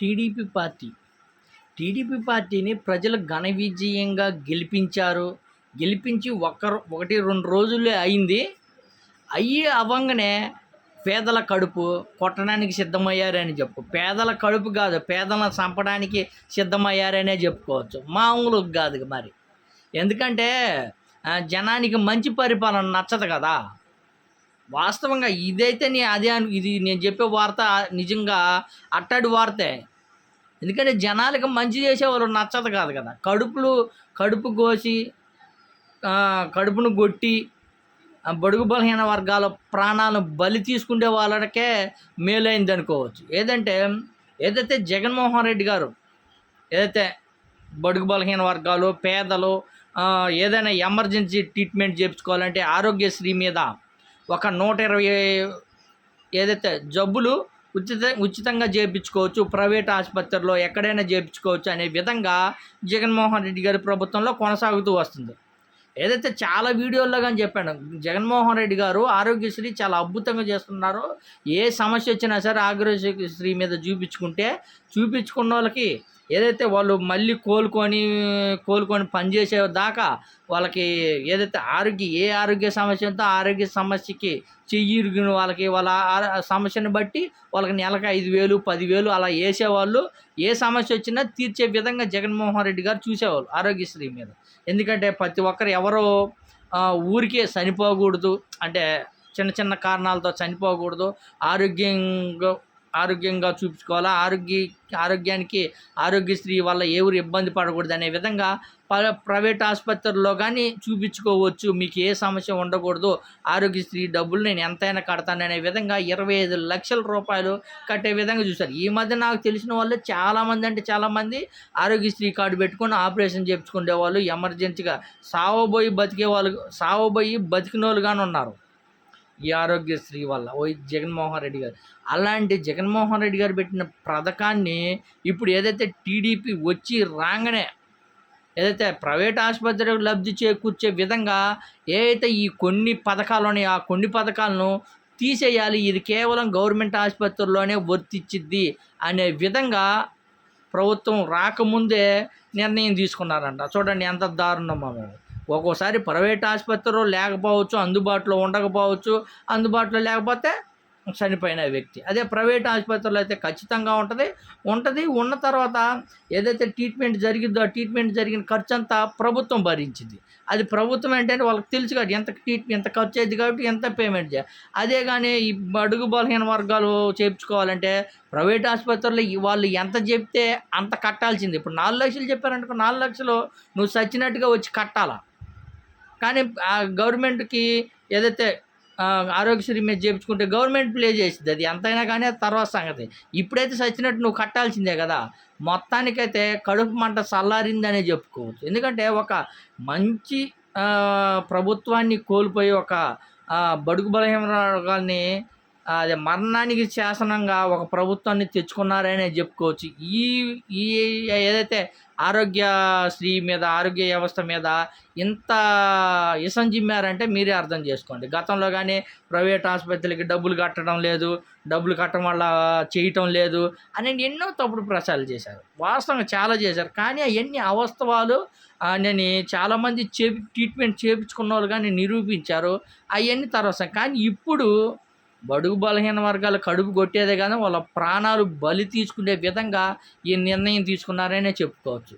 TDP party. TDP పార్టీని ప్రజలు ఘన విజయంగా గెలిపించారు. గెలిపించి ఒకరు ఒకటి రెండు రోజులే అయింది. అయ్యి అవ్వంగానే పేదల కడుపు కొట్టడానికి సిద్ధమయ్యారని చెప్పు. పేదల కడుపు కాదు పేదలను చంపడానికి సిద్ధమయ్యారనే చెప్పుకోవచ్చు. మామూలు కాదు మరి. ఎందుకంటే జనానికి మంచి పరిపాలన నచ్చదు కదా. వాస్తవంగా ఇదైతే నీ అదే ఇది నేను చెప్పే వార్త నిజంగా అట్టడి వార్తే. ఎందుకంటే జనాలకు మంచి చేసేవాళ్ళు నచ్చదు కాదు కదా. కడుపులు కడుపు కోసి కడుపును కొట్టి బడుగు బలహీన వర్గాల ప్రాణాలను బలి తీసుకునే వాళ్ళకే మేలైంది అనుకోవచ్చు. ఏదంటే ఏదైతే జగన్మోహన్ రెడ్డి గారు ఏదైతే బడుగు బలహీన వర్గాలు పేదలు ఏదైనా ఎమర్జెన్సీ ట్రీట్మెంట్ చేయించుకోవాలంటే ఆరోగ్యశ్రీ మీద ఒక నూట ఇరవై ఏదైతే జబ్బులు ఉచిత ఉచితంగా చేయించుకోవచ్చు ప్రైవేట్ ఆసుపత్రిలో ఎక్కడైనా చేయించుకోవచ్చు అనే విధంగా జగన్మోహన్ రెడ్డి గారి ప్రభుత్వంలో కొనసాగుతూ వస్తుంది. ఏదైతే చాలా వీడియోల్లో కానీ చెప్పాను జగన్మోహన్ రెడ్డి గారు ఆరోగ్యశ్రీ చాలా అద్భుతంగా చేస్తున్నారు. ఏ సమస్య వచ్చినా సరే ఆరోగ్యశ్రీ మీద చూపించుకుంటే చూపించుకున్న వాళ్ళకి ఏదైతే వాళ్ళు మళ్ళీ కోలుకొని కోలుకొని పనిచేసే దాకా వాళ్ళకి ఏదైతే ఆరోగ్య ఏ ఆరోగ్య సమస్య ఉందో ఆ ఆరోగ్య సమస్యకి చెయ్యి ఇరిగిన వాళ్ళకి వాళ్ళ ఆ- సమస్యను బట్టి వాళ్ళకి నెలకు ఐదు వేలు పదివేలు అలా వేసేవాళ్ళు. ఏ సమస్య వచ్చినా తీర్చే విధంగా జగన్మోహన్ రెడ్డి గారు చూసేవాళ్ళు ఆరోగ్యశ్రీ మీద. ఎందుకంటే ప్రతి ఒక్కరు ఎవరో ఊరికే చనిపోకూడదు. అంటే చిన్న చిన్న కారణాలతో చనిపోకూడదు. ఆరోగ్యంగా ఆరోగ్యంగా చూపించుకోవాలా? ఆరోగ్య ఆరోగ్యానికి ఆరోగ్యశ్రీ వల్ల ఎవరు ఇబ్బంది పడకూడదు అనే విధంగా ప- ప్రైవేట్ ఆసుపత్రుల్లో కానీ చూపించుకోవచ్చు. మీకు ఏ సమస్య ఉండకూడదు. ఆరోగ్యశ్రీ డబ్బులు నేను ఎంతైనా కడతాను అనే విధంగా ఇరవై ఐదు లక్షల రూపాయలు కట్టే విధంగా చూశారు. ఈ మధ్య నాకు తెలిసిన వాళ్ళు చాలామంది అంటే చాలామంది ఆరోగ్యశ్రీ కార్డు పెట్టుకొని ఆపరేషన్ చేయించుకునే వాళ్ళు ఎమర్జెన్సీగా సావబోయి బతికే వాళ్ళు సావబోయి బతికిన వాళ్ళుగానే ఉన్నారు ఈ ఆరోగ్యశ్రీ వల్ల ఓ జగన్మోహన్ రెడ్డి గారు. అలాంటి జగన్మోహన్ రెడ్డి గారు పెట్టిన పథకాన్ని ఇప్పుడు ఏదైతే టీడీపీ వచ్చి రాగానే ఏదైతే ప్రైవేట్ ఆసుపత్రికి లబ్ధి చేకూర్చే విధంగా ఏదైతే ఈ కొన్ని పథకాలు ఉన్నాయో ఆ కొన్ని పథకాలను తీసేయాలి ఇది కేవలం గవర్నమెంట్ ఆసుపత్రుల్లోనే వర్తిచ్చిద్ది అనే విధంగా ప్రభుత్వం రాకముందే నిర్ణయం తీసుకున్నారంట. చూడండి ఎంత దారుణమో మేము. ఒక్కోసారి ప్రైవేట్ ఆసుపత్రిలో లేకపోవచ్చు అందుబాటులో ఉండకపోవచ్చు అందుబాటులో లేకపోతే చనిపోయిన వ్యక్తి. అదే ప్రైవేట్ ఆసుపత్రిలో అయితే ఖచ్చితంగా ఉంటుంది. ఉంటుంది ఉన్న తర్వాత ఏదైతే ట్రీట్మెంట్ జరిగిద్దో ఆ ట్రీట్మెంట్ జరిగిన ఖర్చు అంతా ప్రభుత్వం భరించింది. అది ప్రభుత్వం ఏంటంటే వాళ్ళకి తెలుసు కాబట్టి ఎంత ట్రీట్మెంట్ ఎంత ఖర్చు అయింది కాబట్టి ఎంత పేమెంట్ చేయాలి అదే కానీ ఈ అడుగు బలహీన వర్గాలు చేర్చుకోవాలంటే ప్రైవేట్ ఆసుపత్రుల్లో వాళ్ళు ఎంత చెప్తే అంత కట్టాల్సింది. ఇప్పుడు నాలుగు లక్షలు చెప్పారంటే నాలుగు లక్షలు నువ్వు చచ్చినట్టుగా వచ్చి కట్టాలా? కానీ ఆ గవర్నమెంట్కి ఏదైతే ఆరోగ్యశ్రీ మీద చేయించుకుంటే గవర్నమెంట్ ప్లే చేసింది అది. ఎంతైనా కానీ తర్వాత సంగతి. ఇప్పుడైతే చచ్చినట్టు నువ్వు కట్టాల్సిందే కదా. మొత్తానికైతే కడుపు మంట చల్లారిందనే చెప్పుకోవచ్చు. ఎందుకంటే ఒక మంచి ప్రభుత్వాన్ని కోల్పోయి ఒక బడుగు బలహీన వర్గాల్ని అదే మరణానికి శాసనంగా ఒక ప్రభుత్వాన్ని తెచ్చుకున్నారనే చెప్పుకోవచ్చు. ఈ ఈ ఏదైతే ఆరోగ్యశ్రీ మీద ఆరోగ్య వ్యవస్థ మీద ఇంత ఇసం జిమ్మారంటే మీరే అర్థం చేసుకోండి. గతంలో కానీ ప్రైవేట్ ఆసుపత్రులకి డబ్బులు కట్టడం లేదు డబ్బులు కట్టడం వల్ల చేయటం లేదు అని ఎన్నో తప్పుడు ప్రచారాలు చేశారు. వాస్తవంగా చాలా చేశారు. కానీ అవన్నీ అవస్తవాలు. నేను చాలామంది చేపి ట్రీట్మెంట్ చేయించుకున్న వాళ్ళు కానీ నిరూపించారు. అవన్నీ తర్వాత కానీ ఇప్పుడు బడుగు బలహీన వర్గాలు కడుపు కొట్టేదే కానీ వాళ్ళ ప్రాణాలు బలి తీసుకునే విధంగా ఈ నిర్ణయం తీసుకున్నారనే చెప్పుకోవచ్చు.